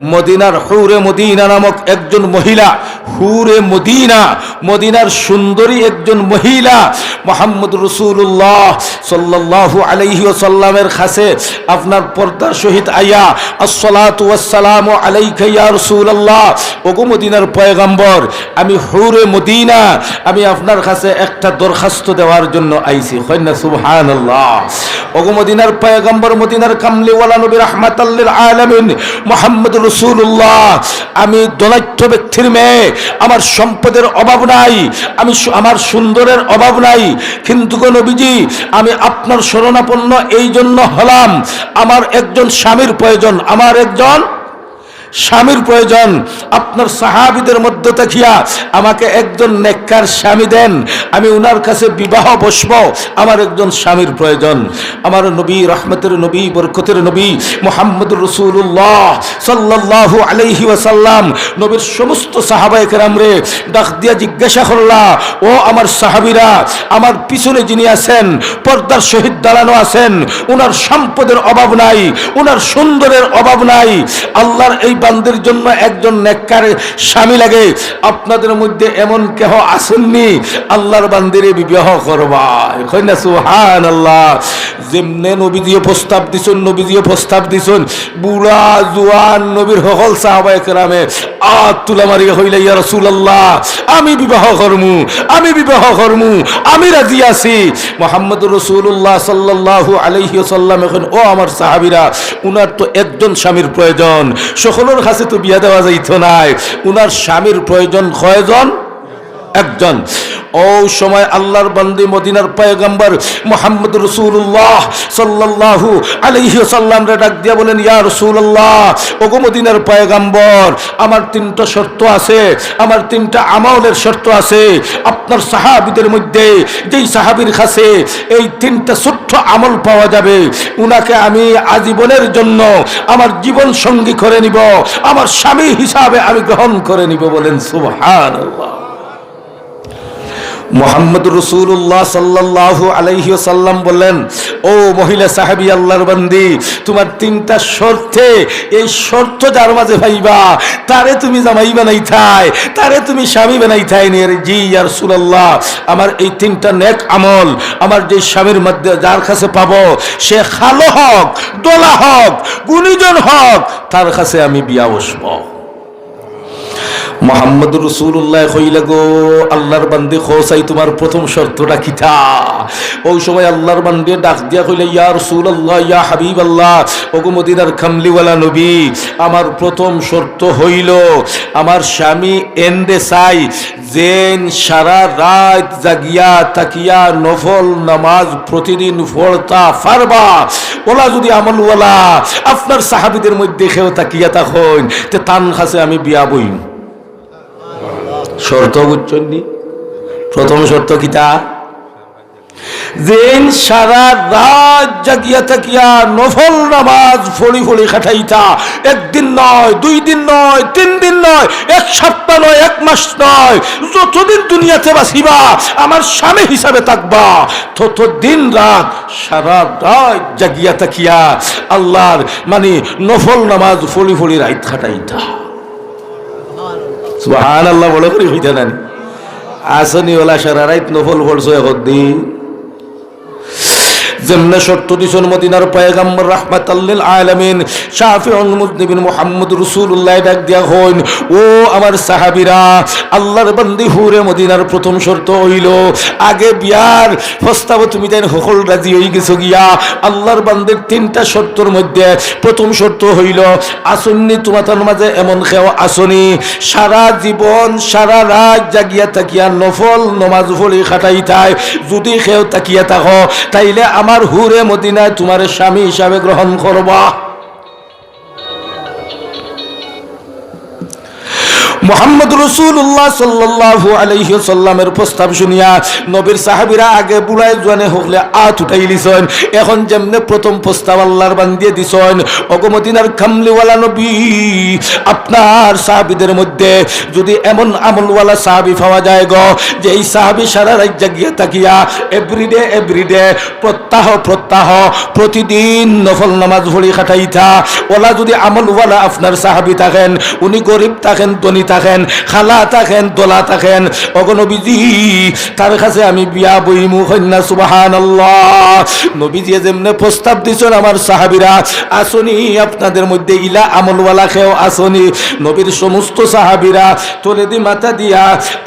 মদিনার হুরে মদিনা নামক একজন মহিলা, হুরে মদিনা, মদিনার সুন্দরী একজন মহিলা, মোহাম্মদ রসুল্লাহ সাল্লাল্লাহু আলাইহি ওসাল্লামের কাছে আপনার পর্দার সহিত আয়া, আসসালাতু ওয়াসসালামু আলাইকা ইয়া ওগো মদিনার পয়গম্বর, আমি হুরে মদিনা, আমি আপনার কাছে একটা দরখাস্ত দেওয়ার জন্য আইছি। কন্যা সুবহানাল্লাহ। ওগো মদিনার পয়গম্বর, মদিনার কামলিওয়ালা নবী রাহমাতাল্লিল আলামিন, মোহাম্মদ রসুল্লাহ, আমি দলাইত্য ব্যক্তির মেয়ে, আমার সম্পদের অভাব নাই, আমি আমার সুন্দরের অভাব নাই। কিন্তু কোনো বিজি আমি আপনার শরণাপন্ন এই জন্য হলাম। আমার একজন স্বামীর প্রয়োজন, আমার একজন স্বামীর প্রয়োজন। আপনার সাহাবিদের মধ্যে দেখিয়া আমাকে একজন নেককার স্বামী দেন। আমি উনার কাছে বিবাহ বসব, আমার একজন স্বামীর প্রয়োজন। আমার নবী, রহমতের নবী, বরকতের নবী মোহাম্মদ রসুল্লাহ সাল্লাল্লাহু আলাইহি ওয়াসাল্লাম, নবীর সমস্ত সাহাবায়ে কেরামরে ডাক দিয়া জিজ্ঞাসা করলা, ও আমার সাহাবিরা, আমার পিছনে যিনি আছেন, পর্দার শহীদ দাঁড়ানো আছেন, উনার সম্পদের অভাব নাই, উনার সুন্দরের অভাব নাই, আল্লাহর এই বান্দের জন্য একজন নেককার স্বামী লাগে। আপনাদের মধ্যে এমন কেহ আসেননি? আল্লাহর বান্দিরে বিবাহ করবা। না? সুহান আল্লাহ যেমনে নবীজিও প্রস্তাব দিছুন, নবীজিও প্রস্তাব দিছুন। বুড়া, জুয়ান, নবীর সকল সাহাবায়ে আত তুলা মারিয়া হইলে ইয়া রাসূলুল্লাহ, আমি বিবাহ করমু, আমি বিবাহ করমু, আমি রাজি আছি। মোহাম্মদ রসুল্লাহ সাল্লাহ আলাইহি সাল্লাম এখন, ও আমার সাহাবিরা, উনার তো একজন স্বামীর প্রয়োজন। সকলের কাছে তো বিয়া দেওয়া যাইত নাই। উনার স্বামীর প্রয়োজন কয়জন? একজন। ও সময় আল্লাহর বান্দি মদিনার পয়গম্বর মোহাম্মদ রসুল্লাহ সাল্লাল্লাহু আলাইহি সাল্লাম রে ডাক দিয়া বলেন, ইয়া রসুল্লাহ ওগো মদিনার পয়গম্বর, আমার তিনটা শর্ত আছে, আমার তিনটা আমলের শর্ত আছে। আপনার সাহাবিদের মধ্যে যেই সাহাবির কাছে এই তিনটা ছোট্ট আমল পাওয়া যাবে, উনাকে আমি আজীবনের জন্য আমার জীবন সঙ্গী করে নিব, আমার স্বামী হিসাবে আমি গ্রহণ করে নিব বলেন সুবহানাল্লাহ। মোহাম্মদ রসুল্লাহ সাল্লাহ আলাইহি সাল্লাম বললেন, ও মহিলা সাহাবি, আল্লাহর বান্দি, তোমার তিনটা শর্তে, এই শর্ত যার মাঝে ভাইবা, তারে তুমি জামাই বানাই থাই, তারে তুমি স্বামী বানাই থাই নিয়ে জি আর সুলাল্লাহ আমার এই তিনটা নেক আমল, আমার যে স্বামীর মধ্যে যার কাছে পাবো, সে খালো হক, দোলা হক, গুণীজন হক, তার কাছে আমি বিয়া বসবো। মোহাম্মদ রসুল্লাহ কইলে গো, আল্লাহর বান্দি খোসাই তোমার প্রথম শর্তটা কিতা ওই সময় আল্লাহর বান্দি ডাক দিয়া কইলে, ইয়া রসুল্লাহ ইয়া হাবিব আল্লাহ ওগো মদিনার খামলিওয়ালা নবী, আমার প্রথম শর্ত হইল, আমার স্বামী এন্দে চাই জেন সারা রাত জাগিয়া তাকিয়া নফল নামাজ প্রতিদিন পড়তা পারবা। ওলা যদি আমলওয়ালা, আপনার সাহাবিদের মধ্যে খেয়েও তাকিয়া তখন তে তান খাসে আমি বিয়া বইম। শর্ত বুঝছনি প্রথম শর্ত কিতা যেন সারা রাত জাগিয়া থাকিয়া নফল নামাজ ফড়ি ফড়ি খাটাইতা। একদিন নয়, দুই দিন নয়, তিন দিন নয়, এক সপ্তাহ নয়, এক মাস নয়, যতদিন দুনিয়াতে বাসিবা, আমার স্বামী হিসাবে থাকবা। তত দিন রাত সারা রাত জাগিয়া থাকিয়া আল্লাহর মানে নফল নামাজ ফড়ি ফড়ি রাইত খাটাইতা। সুহান আল্লাহ বড় করে হইতে নানি আসনি ওলা সারা রাইত নফল পড়ছো এখন দিন যেমনে শর্ত দিছন মদিনার পয়গাম্বর রাহমাতাল্লিল আলামিন। শাফিউল মুজনিবিন মুহাম্মদ রাসূলুল্লাহ ডাক দিয়া হইন, ও আমার সাহাবীরা, আল্লাহর বান্দি হুরে মদিনার প্রথম শর্ত হইল, আগে বিয়ার প্রস্তাব তুমি দেন সকল রাজি হই গেছো গিয়া, আল্লাহর বান্দির তিনটা শর্তর মধ্যে প্রথম শর্ত হইল, আসন্নি তোমাদের মাঝে এমন খেও আসনি, সারা জীবন, সারা রাত জাগিয়া তাকিয়া নফল, নমাজ ফলি খাটাই তাই যদি খেও তাকিয়া থাকো, তাইলে আমার হুরে মদিনায় তোমার স্বামী হিসাবে গ্রহণ করবা। মোহাম্মদ রসুল্লাহ সাল্লাল্লাহু আলাইহি সাল্লামের প্রস্তাব শুনিয়া নবীর সাহাবীরা আগে বুড়ায় জোয়ানে হকলে আত উঠাই লিছেন এখন যেমনে প্রথম প্রস্তাব আল্লাহর বান্দিয়ে দিছেন অগমদিনার খামলিওয়ালা নবী, আপনার সাহাবীদের মধ্যে যদি এমন আমলওয়ালা সাহাবী পাওয়া যায় গো, যে এই সাহাবী সারা রাত জাগিয়া তাকিয়া এভরিডে এভরিডে প্রত্যাহ প্রত্যাহ, প্রতিদিন নফল নামাজ ভরি খাটাইতা, ওলা যদি আমলওয়ালা আপনার সাহাবী থাকেন, উনি গরিব থাকেন, ধনী থাকেন খালা থাকেন, দোলা থাকেন। অগনবীজি তার কাছে আমি বিয়া বইমু কন্যা সুবাহান নবীজি যেমনে প্রস্তাব দিছেন আমার সাহাবীরা, আসনি আপনাদের মধ্যে ইলা আমলওয়ালা খেও আসনি। নবীর সমস্ত সাহাবীরা, তোলে দি মাথা দিয়া,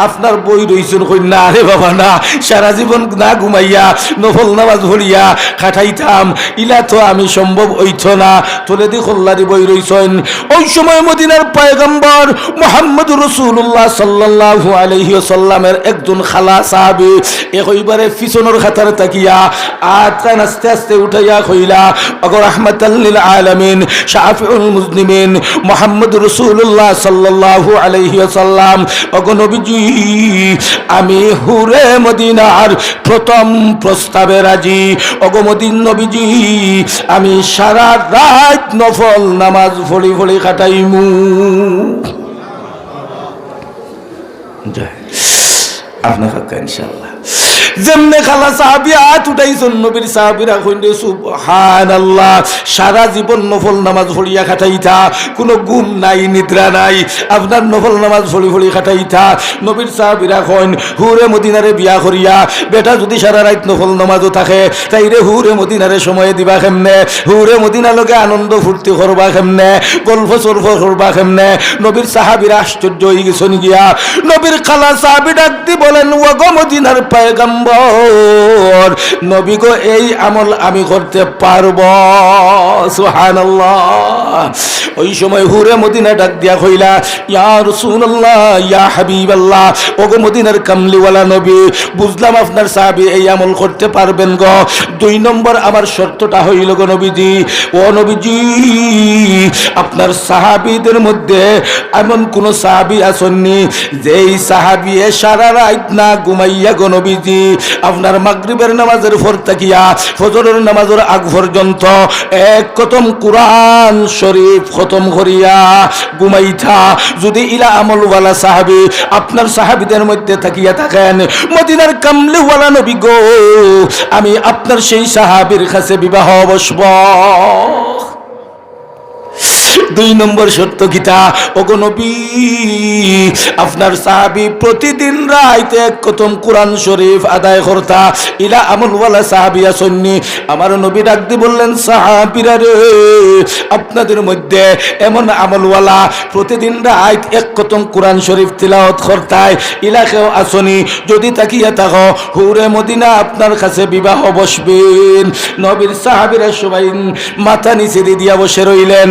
আপনার বই রইছেন কন্যা আরে বাবা না, সারা জীবন না ঘুমাইয়া, নফল নামাজ ভরিয়া খাটাইতাম ইলা তো আমি সম্ভব হইত না, তোলে দি খোল্লারি বই রইছেন। ওই সময় মদিনার পয়গম্বর মোহাম্মদ রসুল্লাহ সাল্লাল্লাহু আলাইহি সাল্লামের একজন খালা সাহাবী একইবারে পিছনের খাতার তাকিয়া আত্রান আস্তে আস্তে উঠাইয়া কইলা অগর রহমাতাল্লিল আলামিন, শাফিউল মুসলিমিন মোহাম্মদ রসুল্লাহ সাল্লাল্লাহু আলাইহি সাল্লাম অগো আমি হুরে মদিনার প্রথম প্রস্তাবে রাজি। অগো মদিন নবীজি, আমি সারা রাত নফল নামাজ ভরি ভরি কাটাইমু। আপনার হক ইনশাআল্লাহ। যেমনে খালা সাহাবি হাত উঠাইছেন নবীর সাহাবিরা কইলে সুবহানাল্লাহ, সারা জীবন নফল নামাজ পড়িয়া খাটাইতা, কোনো গুম নাই, নিদ্রা নাই, আপনার নফল নামাজ পড়ি পড়ি খাটাইতা। নবীর সাহাবিরা কইন, হুরে মদিনারে বিয়া করিয়া, বেটা যদি সারা রাত নফল নামাজও থাকে, তাইরে হুরে মদিনারে সময় দিবা কেমনে? হুরে মদিনা লগে আনন্দ ফুর্তি করবা কেমনে? গল্প সর্ফ করবা কেমনে? নবীর সাহাবিরা আশ্চর্য হয়ে গেছেন গিয়া, নবীর খালা সাহাবি ডাক দি বলেন, ওগো মদিনার পায়গাম্বর নবী গো এই আমল আমি করতে পারব। সুবহানাল্লাহ। ওই সময় হুরে মদিনা ডাক দিয়া কইলা, ইয়া রাসূলুল্লাহ, ইয়া হাবিবাল্লাহ, ওগো মদিনার কামলিওয়ালা নবী, বুঝলাম আপনার সাহাবি এই আমল করতে পারবেন গো। দুই নম্বর আমার শর্তটা হইল গো নবীজি, ও নবীজি, আপনার সাহাবীদের মধ্যে এমন কোন সাহাবী আসননি, যেই সাহাবী সারা রাত না ঘুমাইয়া গো নবীজি, আপনার মাগরিবের নামাজের ফর তাকিয়া ফজরের নামাজের আগ পর্যন্ত এক কতম কোরআন শরীফ খতম করিয়া ঘুমাইথা, যদি ইলা আমলওয়ালা সাহাবি আপনার সাহাবিদের মধ্যে থাকিয়া থাকেন, মদিনার কামলিওয়ালা নবী গো, আমি আপনার সেই সাহাবির কাছে বিবাহ বসব। দুই নম্বর সত্য গীতা। ওগো নবী, আপনার সাহাবি প্রতিদিন রাইতে এক কতম কোরআন শরীফ আদায় করতা। ইলা আমলওয়ালা সাহাবি আসন্নি। আমার নবী ডাক দি বললেন, সাহাবিরা রে, আপনাদের মধ্যে এমন আমলওয়ালা প্রতিদিন রাইত এক কতম কোরআন শরীফ তিলাওয়াত করতায়। ইলাকেও আসনি, যদি তাকিয়ে থাকো, হুরে মদিনা আপনার কাছে বিবাহ বসবেন। নবীর সাহাবিরা সবাই মাথা নিচে দিয়া বসে রইলেন।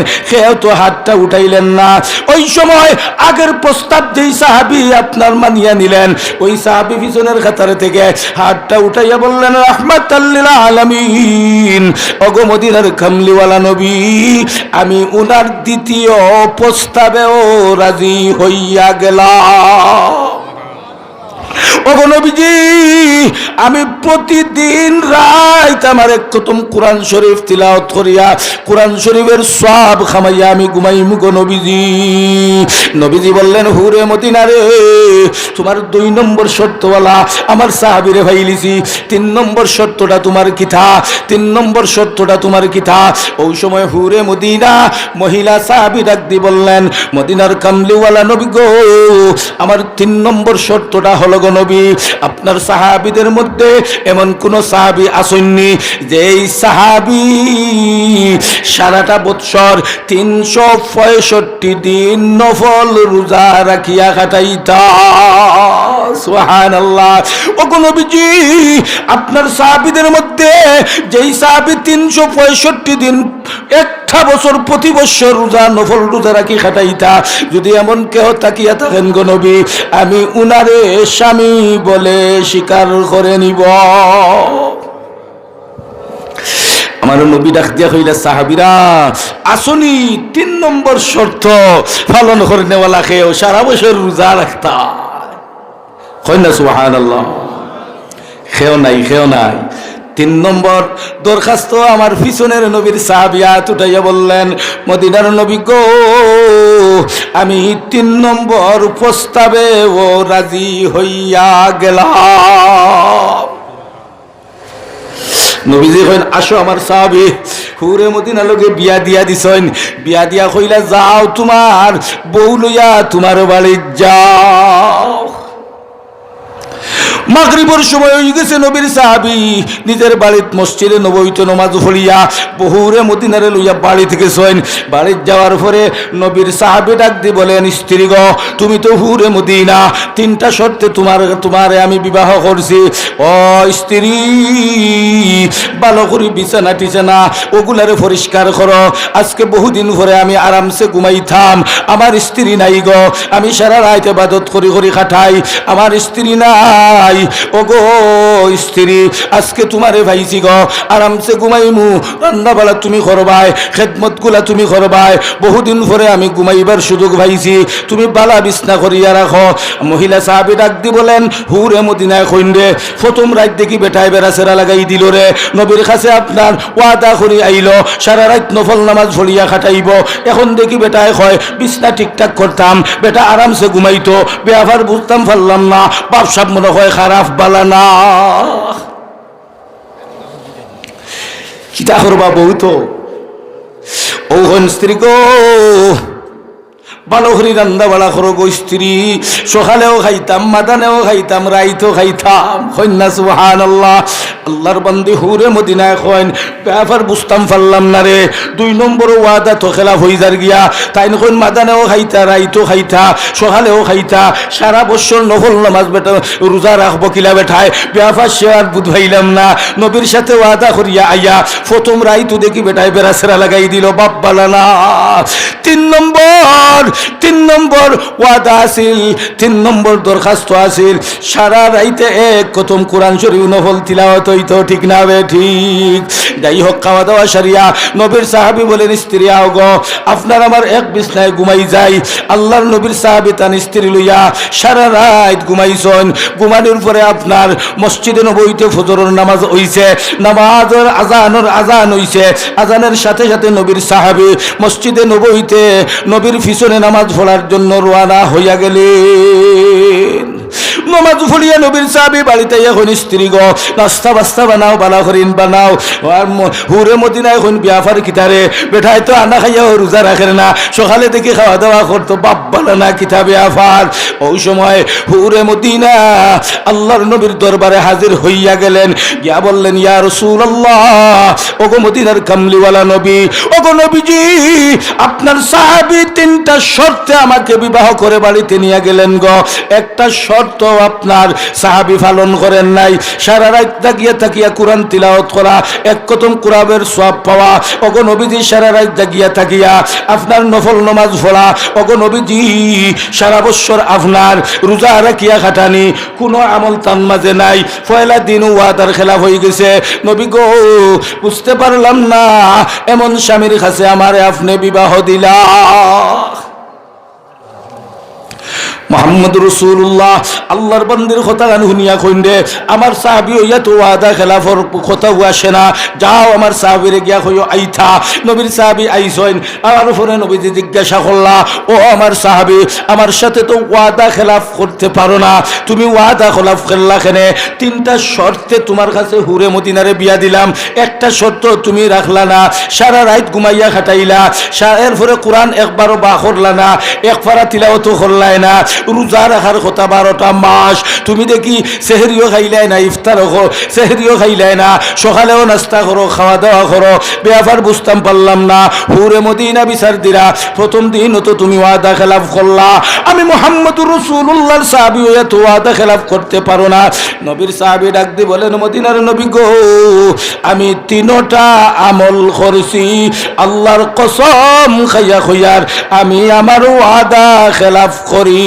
কেউ তো হাতটা উঠাইলেন না। ওই সময় আগের প্রস্তাব যেই সাহাবি আপনার মানিয়া নিলেন, ওই সাহাবি পিছনের খাতারে থেকে হাতটা উঠাইয়া বললেন রহমত আলমিন অগমদিনার কামলিওয়ালা নবী, আমি উনার দ্বিতীয় প্রস্তাবেও রাজি হইয়া গেলাম। নবীজি, আমি প্রতিদিন রাত আমার এক কতম কোরআন শরীফ তিলাওয়াত করিয়া কোরআন শরীফের সব খামাইয়া আমি ঘুমাই মুগো নবীজি। নবীজি বললেন, হুরে মদিনা রে, তোমার দুই নম্বর শর্তওয়ালা আমার সাহাবিরে ভাইলিছি। তিন নম্বর শর্তটা তোমার কিথা তিন নম্বর শর্তটা তোমার কিথা ওই সময় হুরে মদিনা, মহিলা সাহাবি ডাক দি বললেন, মদিনার কামলিওয়ালা নবী গো, আমার তিন নম্বর শর্তটা হলো গো নবী আপনার সাহাবিদের মধ্যে এমন কোন সাহাবি আসেননি যে এই সাহাবি সারাটা বৎসর তিনশো পঁয়ষট্টি দিন নফল রোজা রাখিয়া কাটাইতা। আপনার সাহাবিদের মধ্যে যেই সাহাবি তিনশো পঁয়ষট্টি দিন একটা বছর প্রতি বছর রোজা, নফল রোজা রাখি খাটাইতা, যদি এমন কেহ তাকিয়া থাকেন গো আমি উনারে স্বামী বলে স্বীকার করে নিব। আমার নবী ডাক দিয়া কইলা, সাহাবিরা, আসনি, তিন নম্বর শর্ত পালন করে নেওয়ালা খেয়েও সারা বছর রোজা রাখতা। না সুহান আল্লাহ খেও নাই খেও নাই। তিন নম্বর, দরখাস্ত আমার পিছনের নবীর সাহাবিয়া উঠাইয়া বললেন, মদিনার নবী গো, আমি তিন নম্বর প্রস্তাবে ও রাজি হইয়া গেলাম। নবীজি কইন, আসো আমার সাহাবি, হুরে মদিনা লোকে বিয়া দিয়া দিছইন বিয়া দিয়া কইলা যাও তোমার বউ লইয়া তোমার বাড়ি যাও। মাগরিবর সময় হয়ে গেছে নবীর সাহাবি। নিজের বাড়িত মসজিদে নবইত নমাজ ফলিয়া বহুরে মদিনারে লইয়া বাড়ি থেকে সইন বাড়ির যাওয়ার পরে নবীর সাহাবি ডাক দি বলেন, স্ত্রী গ, তুমি তো হুরে মদিনা। তিনটা শর্তে তোমার, তোমারে আমি বিবাহ করছি। ও স্ত্রী, ভালো করে বিছানা টিছানা ওগুলারে পরিষ্কার করো। আজকে বহুদিন পরে আমি আরামসে ঘুমাইতাম। আমার স্ত্রী নাই গ। আমি সারা রাত বাদত করি করি খাটাই। আমার স্ত্রী নাই। ও গো স্ত্রী, আজকে তোমারে ভাইছি গো, আরামসে ঘুমাইমু রান্না বেলা তুমি করবাই খেদমতগুলা তুমি করবাই, বহুদিন পরে আমি ঘুমাইবার সুযোগ ভাইছি তুমি বালা বিছনা করিয়া রাখো। মহিলা সাহাবি ডাক দি বলেন, হুরে মদিনায় কইন্ডে প্রথম রাত দেখি বেটায় বেড়া সেরা লাগাই দিল রে, নবীর কাছে আপনার ওয়াদা করি আইল, সারা রাত নফল নামাজ ফলিয়া খাটাইব, এখন দেখি বেটায় কয়, বিছনা ঠিকঠাক করতাম, বেটা আরামসে ঘুমাইতো বেআবার বুঝতাম পারলাম না বাপসাপ মনে হয় খারাপ বালা না। কিতা করবা বহুত ও হন স্ত্রী গো। ভালো করে রান্না বাড়া করো গো স্ত্রী সকালেও খাইতাম, মাদানেও খাইতাম রাইতো খাইতাম। কন্যা সুহান আল্লাহ আল্লাহর বান্দি হুরে মদিনায় কইন ব্যাপার বুঝতাম পারলাম না রে। দুই নম্বর ওয়াদা তো খেলা হই যার গিয়া। তাই নখন মাদানেও খাইতা রাইতো খাইতা সকালেও খাইতা। সারা বছর নফল নামাজ বেটা, রোজা রাখব কিলা বেঠায়। ব্যাপার সে আর বুঝাইলাম না। নবীর সাথে ওয়াদা করিয়া আইয়া প্রথম রাইতো দেখি বেটায় বেড়া সেরা লাগাই দিল, বাপ বালা না তিন নম্বর তিন নম্বর ওয়াদা আসিল তিন নম্বর দরখাস্ত আসিল সারা রাইতে এক প্রথম কোরআন শরীফ নফল তিলাওয়াত হইতো, ঠিক না বে ঠিক? যাই হোক খাওয়া দাওয়া সারিয়া, নবীর সাহাবি বলেন, স্ত্রী, আও গো, আপনার আমার এক বিছনায় ঘুমাই যাই। আল্লাহর নবীর সাহাবি তান স্ত্রী লইয়া সারা রাত ঘুমাইছন। ঘুমানোর পরে আপনার মসজিদে নবইতে ফজরের নামাজ হইছে, নামাজের আজানের আজান হইছে। আজানের সাথে সাথে নবীর সাহাবি মসজিদে নবইতে নবীর পিছনে নামাজ পড়ার জন্য রোয়ানা হইয়া গেলেন। নমাজ ফলিয়া নবীর সাহাবি বাড়িতে এখন স্ত্রী গো। নাস্তা বাস্তা বানাও বালা করিন বানাও। আর হুরে মদিনা এখন বিয়াফার কিতারে। বেঠায় তো আনা খাইয়া রোজা রাখেন না। সকালে থেকে খাওয়া দাওয়া করতো বাপ বালা না কিতা বিয়াফার। ওই সময় হুরে মদিনা, আল্লাহর নবীর দরবারে হাজির হইয়া গেলেন। গিয়া বললেন, ইয়া রসুল আল্লাহ ওগো মদিনার কামলিওয়ালা নবী, ওগো নবীজি, আপনার সাহাবি তিনটা শর্তে আমাকে বিবাহ করে বাড়িতে নিয়ে গেলেন গ। একটা শর্ত আপনার সাহাবি পালন করেন নাই। সারা রাত তাকিয়া থাকিয়া কোরআন তিলাওয়াত করা, এক কতম কোরআবের সব পাওয়া, ওগো নবীজি সারা রাত তাকিয়া তাকিয়া আপনার নফল নমাজ পড়া, ওগো নবীজি সারা বছর আপনার রোজা রাখিয়া খাটানি, কোনো আমল তান মাঝে নাই। পয়লা দিন ওয়াদার খেলাফ হয়ে গেছে। নবী গো, বুঝতে পারলাম না, এমন স্বামীর কাছে আমারে আপনি বিবাহ দিলা। মোহাম্মদ রসুল্লাহ, আল্লাহর বন্দির কথা গান শুনিয়া কইন্দে, আমার সাহাবি হইয়া তো ওয়াদা খেলাফর কথা আসে না। যাও আমার সাহাবিরে গিয়া কইও, আইথা, নবীর সাহাবি আইসইন আমার ফোনে নবীজি জিজ্ঞাসা করলা, ও আমার সাহাবি, আমার সাথে তো ওয়াদা খেলাফ করতে পারো না। তুমি ওয়াদা খেলাফ খেললা কেনে? তিনটা শর্তে তোমার কাছে হুরে মদিনারে বিয়া দিলাম। একটা শর্ত তুমি রাখলা না, সারা রাত ঘুমাইয়া খাটাইলা। এরপরে কোরআন একবারও বা করলা না এক পারা তিলাওয়াতও করলাই না। রোজা রাখার কথা বারোটা মাস। তুমি দেখি সেহরিও খাইলাই না, ইফতারও সেহরিও খাইলাই না। সকালেও নাস্তা করো খাওয়া দাওয়া করো। ব্যাপার বুঝতাম পারলাম না। হুরে মদিনা বিচার দিরা প্রথম দিন তো তুমি ওয়াদা খেলাফ করলা। আমি মোহাম্মদুর রসুল্লাহর সাহাবি হইয়া তো ওয়াদা খেলাফ করতে পারো না। নবীর সাহাবি ডাক দি বলেন, মদিনার নবী গো, আমি তিনোটা আমল করছি। আল্লাহর কসম খাইয়া খইয়ার আমি আমার ওয়াদা খেলাফ করি।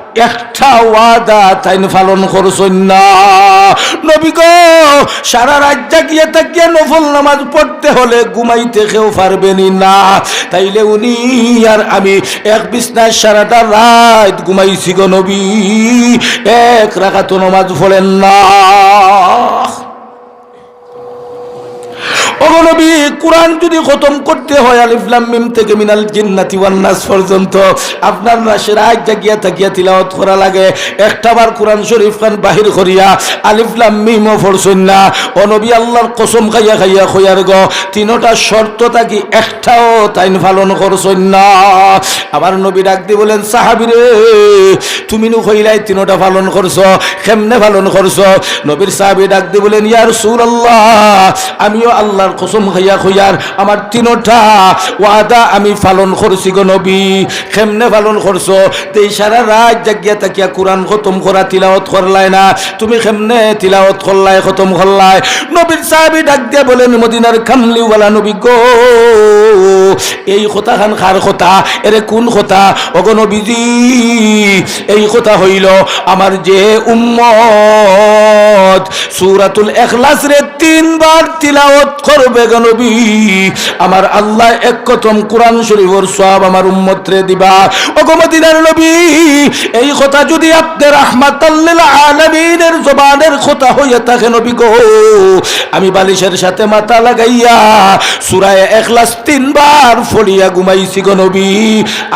একটা ওয়াদা তাই পালন করছেন না। নবী গো, সারা রাত গিয়ে তাকিয়ে নফল নামাজ পড়তে হলে ঘুমাইতে কেউ পারবেনি না। তাইলে উনি আর আমি এক বিছনায় সারাটা রাত ঘুমাইছি গো নবী। এক রাখাত নামাজ পড়েন না। অগনবী কোরআন যদি খতম করতে হয় আলিফলাম মিম থেকে মিনাল জিন্নাতি ওয়ান নাস পর্যন্ত, আপনার রাশের আজ জাগিয়া থাকিয়া তিলাওয়াত করা লাগে। একটাবার কোরআন শরীফ খান বাহির করিয়া আলিফলাম মিম পড়ছেন না। অনবী আল্লাহর কসম খাইয়া খাইয়া খইয়ার গ, তিনোটা শর্ত থাকি একটাও তাইন পালন করছেন না। আমার নবী ডাক দিয়ে বলেন সাহাবিরে তুমি নু কইলাই তিনোটা পালন করছ, কেমনে পালন করছ? নবীর সাহাবি ডাক দিয়ে বলেন ইয়ার সুর আল্লাহ আমিও আল্লাহর কসম খাইয়া খইয়ার আমার তিনোটা ওয়াদা আমি পালন করছি গো নবী। কেমনে পালন করছ? এই সারা রাত জাগিয়া তাকিয়া কোরআন খতম করা, তিলাওয়াত করলাই না। তুমি কেমনে তিলাওয়াত করলাই, খতম করলাই? নবীর সাহাবি ডাক দিয়া বলেন, মদিনার খামলিওয়ালা নবী গো, এই কথা খান খার কথা? এরে কোন কথা? অগো নবীজি, এই কথা হইল, আমার যে উম্মত সূরাতুল ইখলাস রে তিনবার তিলাওয়াত করবে গো নবী। আমার আল্লাহ এক কথম কোরআন শরীফের সব আমার উম্মত রে দিবা। ওগো মদিনার নবী, এই কথা যদি আপনি রাহমাতাল্লিল আলামিনের জবানের কথা হইয়া থাকে নবী গো। আমি বালিশের সাথে মাথা লাগাইয়া সূরায়ে ইখলাস তিনবার ফলিয়া ঘুমাইছি গো নবী।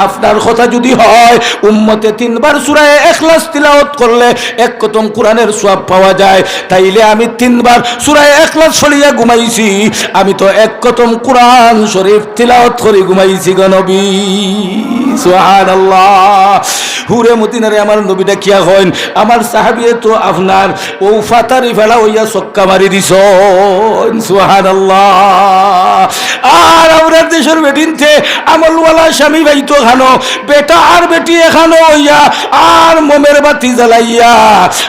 আপনার কথা যদি হয়, উম্মতে তিনবার সূরায়ে ইখলাস তিলাওয়াত করলে এক কথম কোরআনের সওয়াব পাওয়া যায়। তাইলে আমি তিনবার সুরায় একলা ফলিয়া ঘুমাইছি। আমি তো এক কতম কোরআন শরীফ তিলাওয়াত করে ঘুমাইছি গনবী সুহান সুবহানাল্লাহ। হুরে মদিনারে আমার নবীটা কিয়া হইন, আমার সাহাবিয়ে তো আপনার ও ফাতারি ফেলা হইয়া সক্কা মারি সুবহানাল্লাহ। আর আমরা দেশের বেটিনতে আমলওয়ালা স্বামী ভাই তো খানো, বেটা আর বেটি এখানো হইয়া আর মোমের বাতি জ্বালাইয়া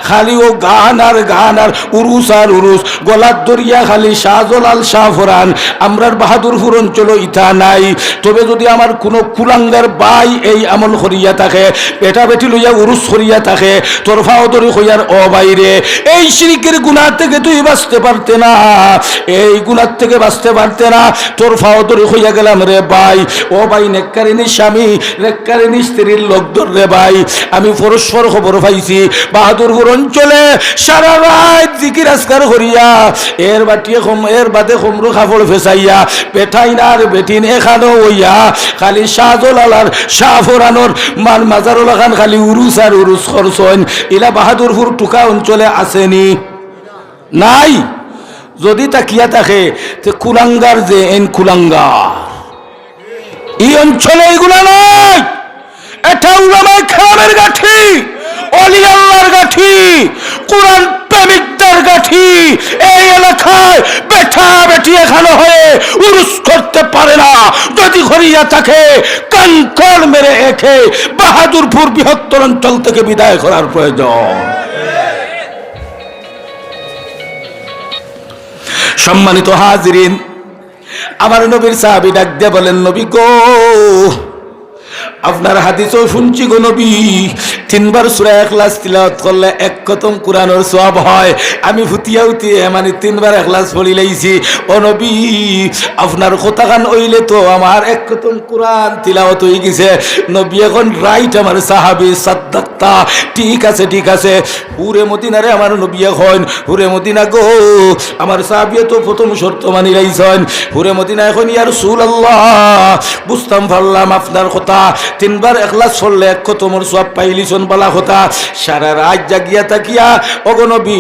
খালি ও গান আর গান আর উরুস আর উরুস, গলার দরিয়া খালি শাহজলাল শাহ ফরান, আমরার বাহাদুরপুর অঞ্চল ইথা নাই। তবে যদি আমার কোনো কুলাঙ্গার বাই এই আমল করিয়া থাকে বেটা বেটি লইয়া উরুস করিয়া থাকে, তোর ফাওদরি হইয়ার ও বাইরে। এই শিরিকের গুণার থেকে তুই বাঁচতে পারতে না, এই গুণার থেকে বাঁচতে পারতে না, তোর ফাওদরি হইয়া গেলাম রে ভাই। ও ভাই নেককারিনী স্বামী নেককারিনী স্ত্রীর লোকদর রে ভাই। আমি পরস্পর খবর পাইছি বাহাদুরপুর অঞ্চলে সারা রাত জিকির আজকার করিয়া, এর বাটিয়ে কম এর বাদে কমরু কাপড় ফেসাইয়া আর বেটিন এখানো হইয়া, খালি শাহজলালার শাহ ফোরানোর, মান মাজারুল খান খালি উরুস আর উরুস করছেন ইলা বাহাদুরপুর টুকা অঞ্চলে আসেনি। নাই। যদি তাকিয়া থাকে, তে কুলাঙ্গার যে এন কুলাঙ্গার। এই অঞ্চলে এগুলা নাই। এটা উলামায়ে খেরামের গাঠি অলি আল্লাহর গাঠি, কোরআন প্রেমিকদের গাঠি। এই এলাকায় বেঠা বেটি এখানে হয়ে উরুস করতে পারে না। যদি ঘরিয়া থাকে কানকর মেরে এখে বাহাদুরপুর বৃহত্তর অঞ্চল থেকে বিদায় করার প্রয়োজন। সম্মানিত হাজিরিন, আমার নবীর সাহাবি ডাক দিয়ে বলেন, নবী গো, আপনার হাদিসও শুনছি গো নবী তিনবার সুরা এখলাস তিলাওয়াত করলে এক কতম কোরআনের সব হয়। আমি ফুটিয়া উঠিয়ে মানে তিনবার এখলাস পড়ি লাইছি। ও নবী, আপনার কথাখান হইলে তো আমার এক কতম কোরআন তিলাওয়াত হয়ে গেছে। নবী এখন রাইট আমার সাহাবি সাদ্দাক্তা ঠিক আছে ঠিক আছে। হুরে মদিনারে আমার নবী এখন। হুরে মদিনা গো, আমার সাহাবিয়ে তো প্রথম শর্ত মানি লাইছেন। হুরে মদিনা এখন ইয়ার সুল আল্লাহ বুঝতাম পারলাম আপনার কথা। তিনবার একলাস চললে এক তোমার সব পাইলিছন বালা কথা, সারা রাত জাগিয়া তাকিয়া অগনবী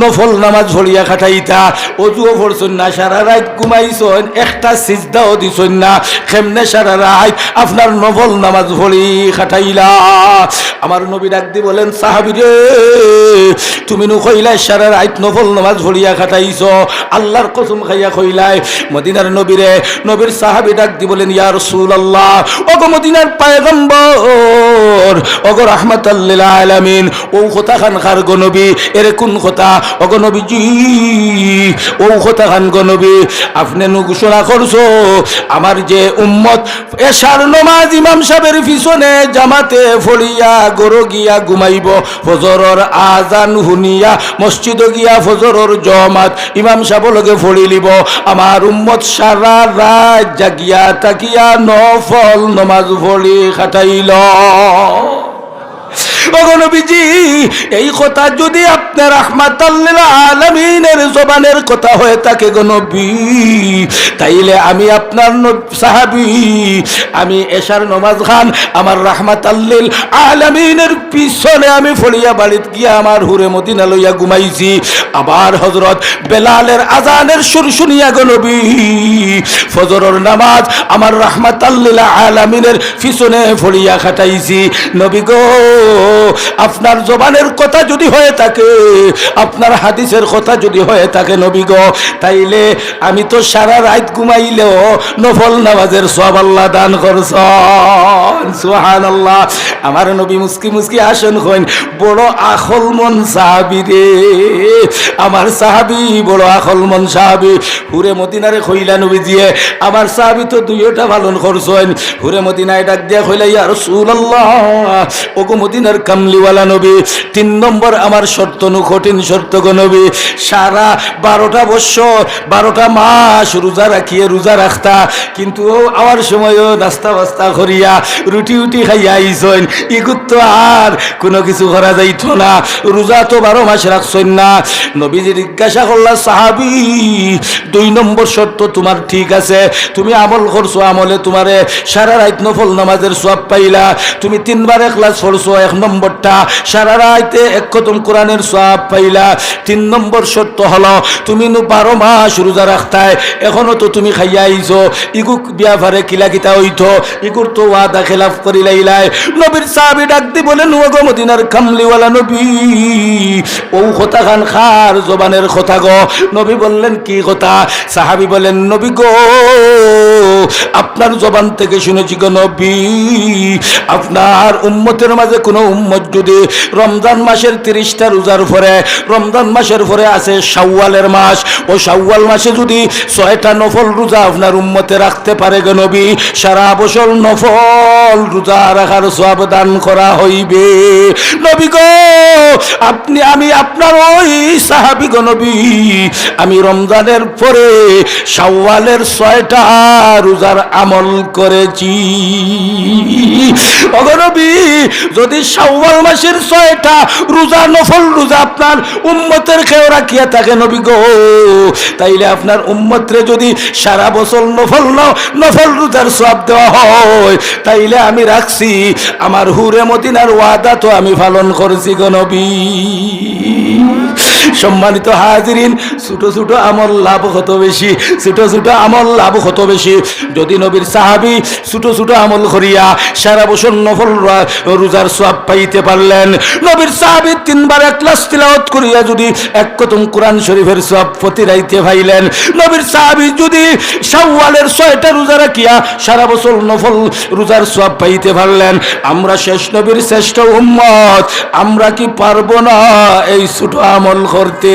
নফল নামাজ ভরিয়া খাটাইতা। অজুও ভরছন না, সারা রাত ঘুমাইছন, একটা সিজদাও দিছন না। কেমনে সারা রাত আপনার নফল নামাজ ভরি খাটাইলা। আমার নবী ডাক দি বলেন, সাহাবি রে, তুমি নু কইলাই সারা রাত নফল নামাজ ভরিয়া খাটাইছ, আল্লাহর কসম খাইয়া কইলাই। মদিনার নবীরে নবীর সাহাবি ডাক দি বলেন, ইয়া রাসূলুল্লাহ ওগো মদিনার পায়গম্বর ওগো রাহমাত রহমাতাল্লিল ও কথা খান খার গনবী এরে কোন কথা অগনবীজি ও কথা খান গনবী আপনি ঘোষণা করছ, আমার যে উম্মত, এশার নমাজ ইমাম সাহেবের পিছনে জামাতে ফড়িয়া গরো গিয়া ঘুমাইব, ফজরর আজান হুনিয়া, মসজিদ গিয়া ফজরর জমাত, ইমাম সাহেব লগে ফড়ি লিব, আমার উম্মত সারা রাত জাগিয়া তাকিয়া নফল নমাজ ফড়ি খাটাইল। নবীজি, এই কথা যদি আপনার রহমাতাল্লিল আলামিনের জবানের কথা হয়ে থাকে গো তাইলে আমি আপনার সাহাবি, আমি এশার নমাজ খান, আমার রহমাতাল্লিল আলামিনের পিছনে আমি ফড়িয়া বাড়িত গিয়া আমার হুরে মদিনা লইয়া ঘুমাইছি। আবার হজরত বেলালের আজানের সুর শুনিয়া গো নবী, ফজরের নামাজ আমার রহমাতাল্লিল আলামিনের পিছনে ফড়িয়া খাটাইছি। নবী গো আপনার জবানের কথা যদি হয়ে থাকে, আপনার হাদিসের কথা যদি হয়ে থাকে নবী গো, তাইলে আমি তো সারা রাত ঘুমাইলেও নফল নামাজের সব আল্লাহ দান করছ সুহান আল্লাহ আমার নবী মুস্কি মুস্কি আসেন হইন বড় আখল মন সাহাবি রে, আমার সাহাবি বড় আখল মন সাহাবি। হুরে মদিনারে খইলা নবী দিয়ে আমার সাহাবি তো দুইটা পালন করছেন। হুরে মদিনায় ডাক দিয়া খইলা, ইয়া রাসূলুল্লাহ, ওগো মদিনার কামলিওয়ালা নবী, তিন নম্বর আমার শর্ত কঠিন শর্ত নবী। সারা বারোটা বৎসর, বারোটা মাস রোজা রাখিয়ে রোজা রাখতা। কিন্তু আওয়ার সময়ও নাস্তা বাস্তা করিয়া রুটি উটি খাইয়া আইসন ইগুত তো আর কোনো কিছু করা যাইত না। রোজা তো বারো মাস রাখছেন না। নবীজি জিজ্ঞাসা করলা, সাহাবি, দুই নম্বর শর্ত তোমার ঠিক আছে। তুমি আমল করছ আমলে তোমারে সারা রাত নফল নামাজের সব পাইলা। তুমি তিনবার এক ক্লাস পড়ছো, এক নম্বরটা। সারা রাইতে এক কদম কোরআনের সব পাইলা। তিন নম্বর শর্ত হলো, তুমি বারো মাস রোজা রাখতায়, এখনও তো তুমি খাইয়া আইছো। ইগুক বিয়া ভারে কিলা কিতা হইতো, ইগুর তো ওয়াদা খেলাফ করি লাইলাই। নবীর সাহাবি ডাক দি বলেন ও গো মদিনার কামলিওয়ালা নবী, ও কথা খান খার জবানের কথা গো। নবী বললেন, কি কথা সাহাবি বলেন, নবী গো, আপনার জবান থেকে শুনেছি গো নবী, আপনার উম্মতের মাঝে কোনো উম্মত যদি রমজান মাসের তিরিশটা রোজার পরে রমজান মাসের পরে আছে শাওয়ালের মাস, ও শাওয়াল মাসে যদি ছয়টা নফল রোজা আপনার উম্মতে রাখতে পারে গো নবী, সারা বছর নফল রোজা রাখার সব দান করা হইবে। নবী গো, আপনি, আমি আপনার ওই সাহাবি গো নবী, আমি রমজানের পরে শাওয়ালের ছয়টা রোজার আমল করেছি। অগনবী যদি শাওয়াল মাসের ছয়টা, রোজা নফল, রোজা আপনার উম্মতের খেয়ে রাখিয়া থাকে নবী গো। তাইলে আপনার উম্মতরে যদি সারা বছর নফল ন- নফল রোজার সব দেওয়া হয়, তাইলে আমি রাখছি। আমার হুরে মদিনার ওয়াদা তো আমি পালন করছি গো নবী। সম্মানিত হাজিরিন, ছোট ছোট আমল লাভ হতো বেশি, ছোট ছোট আমল লাভ হতো বেশি। যদি নবীর সাহাবি ছোট ছোট আমল করিয়া সারা বছর নফল রোজার সব পাইতে পারলেন। নবীর সাহাবি তিনবার এক ক্লাস তিলাওয়াত করিয়া যদি এক কতম কোরআন শরীফের সব প্রতি রাইতে ভাইলেন, নবীর সাহাবি যদি শাওয়ালের ছয়টা রোজা রাখিয়া সারা বছর নফল রোজার সব পাইতে পারলেন, আমরা শেষ নবীর শ্রেষ্ঠ উম্মত, আমরা কি পারব না এই ছোট আমল করতে?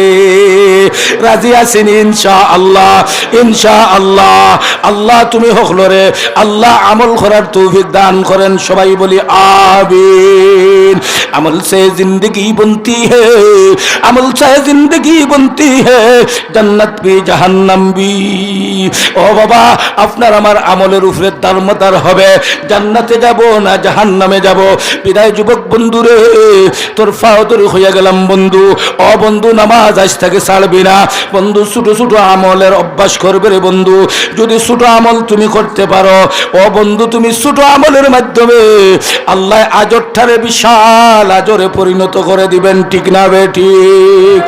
রাজি আছেন ইনশা আল্লাহ ইনশা আল্লাহ আল্লাহ তুমি হকলরে, আল্লাহ আমল করার তৌফিক দান করেন, সবাই বলি আমিন। अमल से जिंदगी बनती है अमल से जिंदगी बनती है जन्नत भी জাহান্নাম বি। ও বাবা, আপনার আমার আমলের উপরে দারমাদার হবে। জান্নাতে যাব না জাহান্নামে যাব? বিদায় যুবক বন্ধু রে তোর ফাওতরি হইয়া গেলাম বন্ধু। ও বন্ধু, নামাজ আজ থেকে ছাড়বি না। বন্ধু, ছোট ছোট আমলের অভ্যাস করবে রে বন্ধু। যদি ছোট আমল তুমি করতে পারো, ও বন্ধু, তুমি ছোট আমলের মাধ্যমে আল্লাহ আজরঠারে বিশ্ব বিশাল আজরে পরিণত করে দিবেন ঠিক না বে ঠিক?